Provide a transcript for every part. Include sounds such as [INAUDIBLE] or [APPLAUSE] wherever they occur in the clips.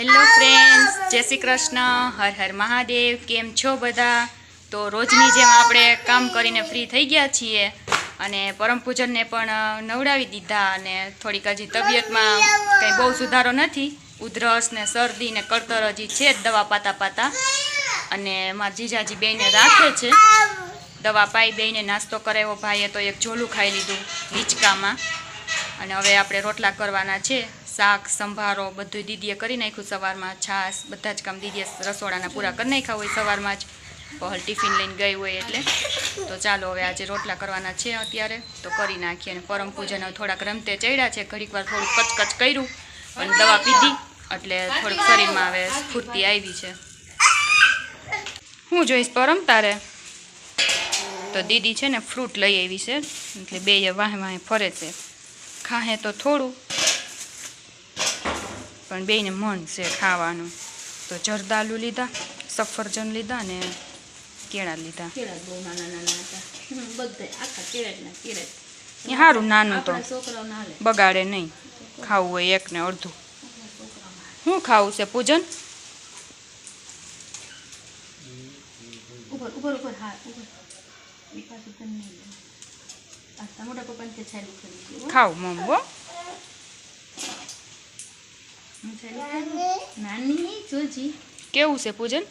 Hello friends જય શ્રી કૃષ્ણ. હર હર મહાદેવ. કેમ છો બધા? તો રોજની જેમ આપણે કામ કરીને ફ્રી થઈ ગયા છીએ અને પરમ પૂજનને પણ નવડાવી દીધા અને થોડીક હજી તબિયતમાં કંઈ બહુ સુધારો નથી. ઉધરસ ને શરદી ને કળતર હજી છે જ દવા પાતા પાતા. અને મારા જીજાજી બેને રાખે છે. દવા પાઈ બેને નાસ્તો કરાવ્યો. ભાઈએ તો એક ઝોલું ખાઈ લીધું હિંચકામાં. અને હવે આપણે રોટલા કરવાના છે. શાક, સંભારો બધું દીદીએ કરી નાખ્યું સવારમાં. છાશ, બધા જ કામ દીદીએ રસોડાના પૂરા કરી નાખ્યા હોય સવારમાં જ. પહલ ટિફિન લઈને ગઈ હોય એટલે. તો ચાલો હવે આજે રોટલા કરવાના છે અત્યારે. તો કરી નાખીએ અને પરમ પૂજન થોડાક રમતે ચડ્યા છે. ઘડીક વાર થોડુંક કચકચ કર્યું અને દવા પીધી. એટલે થોડુંક શરીરમાં હવે સ્ફૂર્તિ આવી છે. હું જોઈશ પરમ તારે? તો દીદી છે ને ફ્રૂટ લઈ આવી છે. એટલે બે વાહે વાહે ફરે છે. ખાહે તો થોડું. પણ બેને મન છે ખાવાનું. તો જરદાલુ લીધા સફરજન લીધા ને કેળા લીધા. કેળા બહુ નાના નાના હતા. આખા. એ સારું નાનું તો. બગાડે નહીં. ખાવું હોય એક ને અડધું. શું ખાવું છે પૂજન? ઉપર ઉપર ઉપર હા ઉપર ઈ પાછું તને નહીં લે. આ તારા મોટા પપ્પાને તે છાયલું કરી દીધું, હો. ખાવ મમ હો હું છાયલું કરી. નાની જોજી. કેવું છે પૂજન?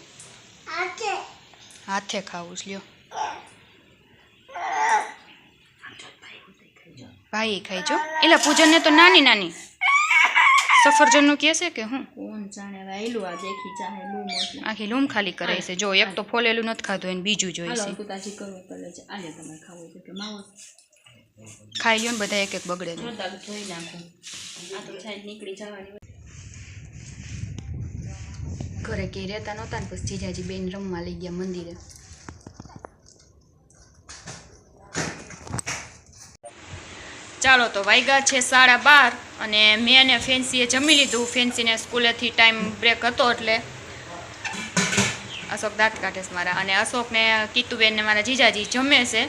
હાથે. ખાવું છે લ્યો. ભાઈ ખાઈ જો. એટલે પૂજનને તો નાની નાની. સફરજનનું કહે છે કે હું? કોણ જાણે હવે આ દેખી ચાહે લૂમ આખી લૂમ ખાલી કરે છે. જો એક તો ફોલેલું નથી ખાધું એને બીજું જોઈએ જોઈશે અંકુતાજી કરવો પડે છે. આલે તમારે ખાવું હોય કે માવો? ખાઈ લ્યો ને બધા એક એક બગડે નહીં. નાખું. આ તો નીકળી જવાની. ઘરે કે રહેતા નહોતા ને પછી જીજાજી બેન રમવા લઈ ગયા મંદિરે ચાલો તો વાગ્યા છે સાડા બાર અને મેં અને ફેન્સીએ જમી લીધું. ફેન્સીને સ્કૂલેથી ટાઈમ બ્રેક હતો એટલે અશોક દાંત કાઢે છે મારા. અને અશોકને, કીતુબેનને મારા જીજાજી જમે છે.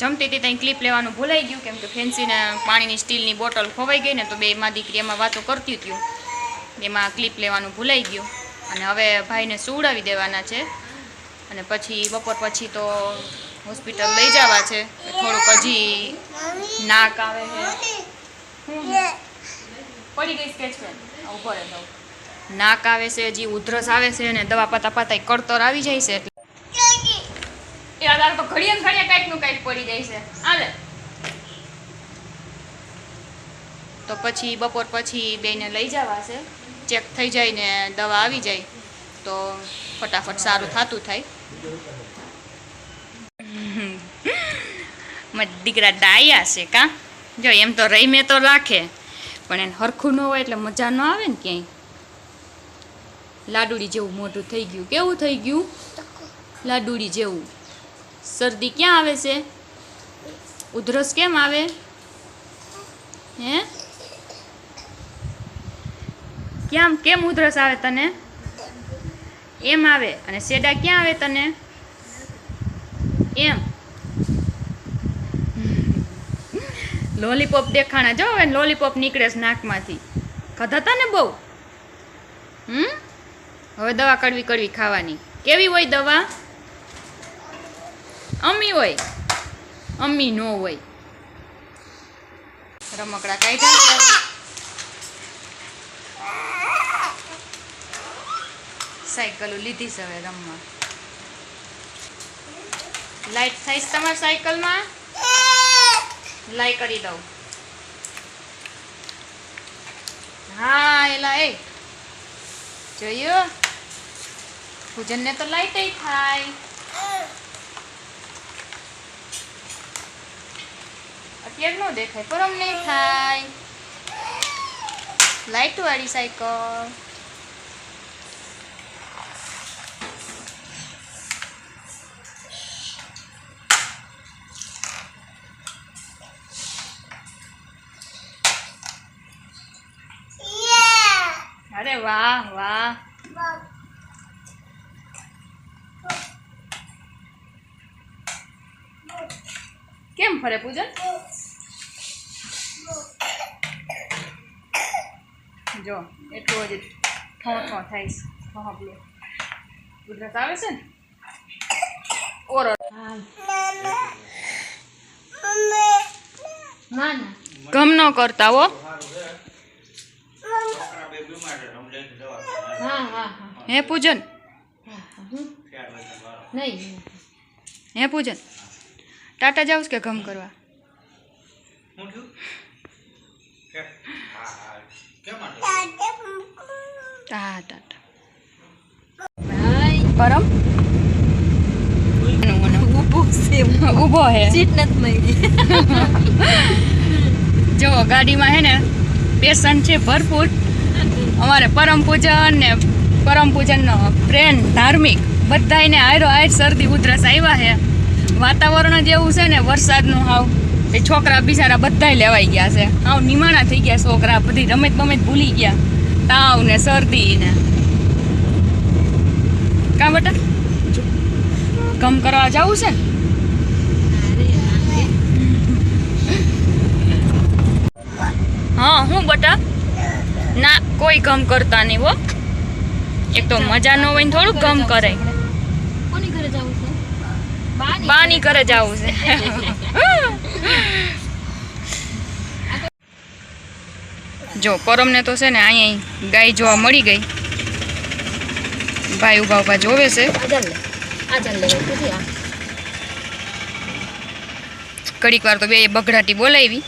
જમતી હતી ત્યાં ક્લિપ લેવાનું ભૂલાઈ ગયું, કેમ કે ફેન્સીને પાણીની સ્ટીલની બોટલ ખોવાઈ ગઈ ને તો બે માં દીકરી એમાં વાતો કરતી હતી. એમાં ક્લિપ લેવાનું ભૂલાઈ ગયું. અને હવે ભાઈને સુવડાવી દેવાના છે. અને પછી બપોર પછી તો હોસ્પિટલ લઈ જવા છે. થોડુંક હજી નાક આવે છે. પડી ગઈ નાક આવે છે, હજી ઉધરસ આવે છે અને દવા પાતા પાતા કડતર આવી જાય છે એટલે. ઘડીએ ને કાંઈકનું કાંઈક પડી જાય છે. તો પછી બપોર પછી બેને લઈ જવા છે. ચેક થઈ જાય ને દવા આવી જાય તો ફટાફટ સારું થતું થાય. [LAUGHS] મારા દીકરા ડાયા છે કા? જો એમ તો રહી મેં તો રાખે, પણ એને હરખું ન હોય એટલે મજા ન આવે ને ક્યાંય. લાડુડી જેવું મોઢું થઈ ગયું. કેવું થઈ ગયું? લાડુડી જેવું. શરદી ક્યાં આવે છે? ઉધરસ કેમ આવે? હે? કેમ કેમ ઉધરસ આવે તને? એમ આવે. અને સેડા ક્યાં આવે તને? એમ. લોલીપોપ દેખાણા. જો હવે લોલીપોપ નીકળે છે નાકમાંથી. ખાધા ને બહુ? હમ? હવે દવા કડવી કડવી ખાવાની. કેવી હોય દવા? અમ્મી હોય. અમ્મી નો હોય. રમકડા કાઢ્યા છે સાયકલો લીધી છે હવે રમવા. લાઈટ થઈશ છે તમારી સાયકલમાં? લાઈ કરી દઉં. હા, એલા, એ. જોયું? પૂજનને તો લાઈટ થાય. અત્યારે નો દેખાય પરમ નહીં થાય. લાઈટ વાળી સાયકલ. અરે વાહ વાહ કેમ ફરે પૂજન જો એટલું હજી ઠો ઠો થાય છે હબલો ઉધરસ આવે છે ને ઓરો હા ના ના ગમ ન કરતા હો હા હા હા હે પૂજન હા હા હમ. નહીં નહીં. હે પૂજન ટાટા જાઉં કે ગમ કરવા હા ટાટા ભાઈ પરમ ઊભું છે ઊભો હે સીટ નથી મળી જો ગાડીમાં હે ને પેશન્ટ છે ભરપૂર અમારે પરમ પૂજન ને પરમ પૂજનનો ફ્રેન્ડ ધાર્મિક બધાને આયરો આયર શરદી ઉધરસ આવ્યા છે. વાતાવરણ જ એવું છે ને, વરસાદનું હાવ. એ છોકરા બિચારા બધાય લેવાઈ ગયા છે. હાવ નિમાણા થઈ ગયા છોકરા, બધી રમત બમત ભૂલી ગયા. તાવ ને શરદી ને. કા બેટા? ગમ કરવા જવું છે? ને હા, હું બટા? ના કોઈ ગમ કરતા નહીં હો. એક તો મજા ન હોય ને થોડું ગમ કરે. કોની ઘરે જવું છે? બાની. બાની કરે જવું છે. જો પરમને તો છે ને અહીંયા ગાય જોવા મળી ગઈ. ભાઈ ઊભા ઊભા જોવે છે. ઘડીક વાર તો બે બગડાટી બોલાવી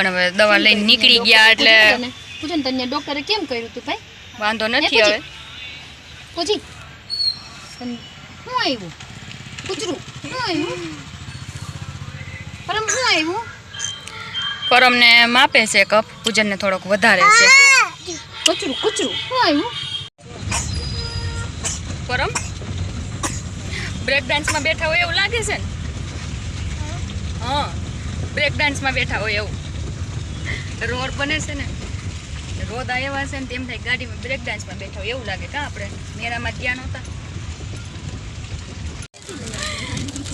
પણ હવે દવા લઈને નીકળી ગયા એટલે પૂછન તને ડોક્ટરે કેમ કર્યું તું ભાઈ? વાંધો નથી હવે. પૂછી. શું આવ્યું કૂતરું શું આવ્યું પરમ શું આવ્યું પરમને માપે છે કપ પૂજનને થોડોક વધારે છે. કૂતરું કૂતરું શું આવ્યું પરમ? બ્રેક ડાન્સમાં બેઠા હોય એવું લાગે છે ને? હા. બ્રેક ડાન્સમાં બેઠા હોય એવું. રોડ બને છે ને રોદ આવ્યા છે ને તેમ થાય ગાડીમાં બ્રેક ડાન્સમાં બેઠા એવું લાગે કા આપણે? મેળામાં ત્યાં નહોતા.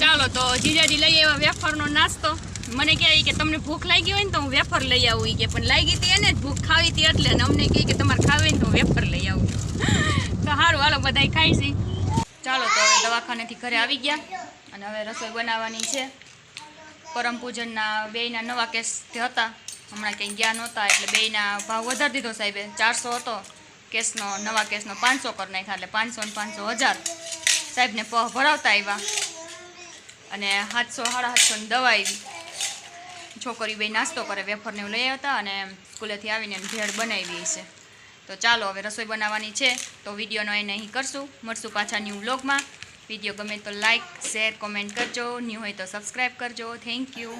ચાલો તો જીજાજી લઈ આવ્યા વેફરનો નાસ્તો. મને કહે કે તમને ભૂખ લાગી હોય ને તો હું વેફર લઈ આવું કે, પણ લાગી હતી એને જ ભૂખ ખાવી હતી એટલે અમને કહે કે તમારે ખાવી તો હું વેફર લઈ આવું. તો સારું હાલો બધાય ખાઈ છે ચાલો તો હવે દવાખાનેથી ઘરે આવી ગયા અને હવે રસોઈ બનાવવાની છે. પરમ પૂજનના બેયના નવા કેસ હતા હમણાં ક્યાંય ગયા નહોતા એટલે બેયના ભાવ વધારી દીધો સાહેબે. ચારસો હતો કેસનો, નવા કેસનો પાંચસો કરી નાખ્યા એટલે પાંચસો ને પાંચસો હજાર. સાહેબને પહ ભરાવતા આવ્યા અને સાતસો સાડા સાતસોની દવા આવી છોકરી બે નાસ્તો કરે વેફરને લઈ આવતા અને સ્કૂલેથી આવીને ભેળ બનાવી છે. તો ચાલો, હવે રસોઈ બનાવવાની છે, તો વિડીયોનો એને અહીં કરશું. મળશું પાછા ન્યૂ બ્લોગમાં વીડિયો ગમે તો લાઇક શેર કોમેન્ટ કરજો. ન્યૂ હોય તો સબસ્ક્રાઈબ કરજો. Thank you